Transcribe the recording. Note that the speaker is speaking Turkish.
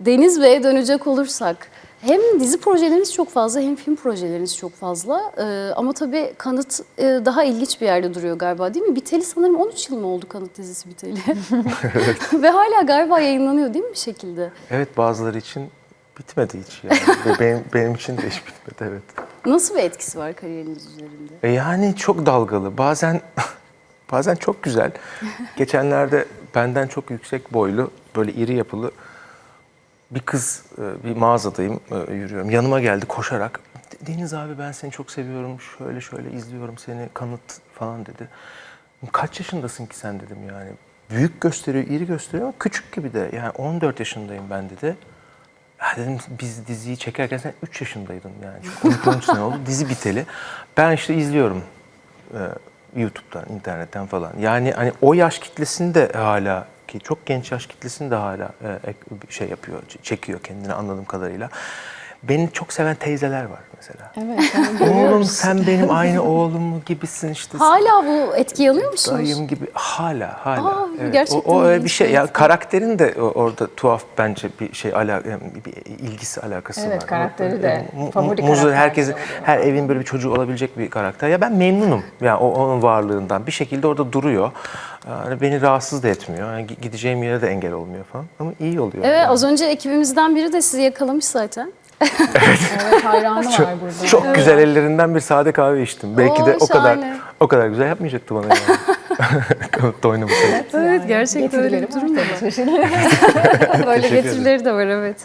Deniz Bey'e dönecek olursak hem dizi projeleriniz çok fazla hem film projeleriniz çok fazla. Ee, ama tabii Kanıt e, daha ilginç bir yerde duruyor galiba değil mi? Biteli sanırım 13 yıl mı oldu Kanıt dizisi biteli? Ve hala galiba yayınlanıyor değil mi bir şekilde? Evet bazıları için bitmedi hiç yani. Ve benim, benim için de hiç bitmedi evet. Nasıl bir etkisi var kariyeriniz üzerinde? E yani çok dalgalı. Bazen bazen çok güzel. Geçenlerde benden çok yüksek boylu, böyle iri yapılı bir kız e, bir mağazadayım, e, yürüyorum. Yanıma geldi koşarak. Deniz abi ben seni çok seviyorum. Şöyle şöyle izliyorum seni kanıt falan dedi. Kaç yaşındasın ki sen dedim yani. Büyük gösteriyor, iri gösteriyor ama küçük gibi de. Yani 14 yaşındayım ben dedi. Ya dedim biz diziyi çekerken sen 3 yaşındaydın yani. Çok 12 sene oldu. Dizi biteli. Ben işte izliyorum e, YouTube'dan, internetten falan. Yani hani o yaş kitlesini de hala ki çok genç yaş kitlesini de hala e, şey yapıyor, çekiyor kendini anladığım kadarıyla. Beni çok seven teyzeler var mesela. Evet. Oğlum sen benim aynı oğlum gibisin işte. Hala bu etkiyi alıyor musunuz? Dayım gibi hala hala. Aa, Evet, gerçekten o, o öyle bir şey. Ya etki. karakterin de orada tuhaf bence bir şey ala yani bir ilgisi alakası Evet, var. karakteri de Mu- favori karakter herkesin oluyor. her evin böyle bir çocuğu olabilecek bir karakter. Ya ben memnunum. Ya o onun varlığından. Bir şekilde orada duruyor. Yani beni rahatsız da etmiyor. Yani gi- gideceğim yere de engel olmuyor falan. Ama iyi oluyor. Evet yani. az önce ekibimizden biri de sizi yakalamış zaten. Evet hayranı var burada. Çok güzel ellerinden bir sade kahve içtim. Belki de Oo, o kadar şahane. o kadar güzel yapmayacaktı bana yani. Kanıtta oynamasaydı. Evet gerçekten öyle bir durum da var. Böyle getirileri de var evet.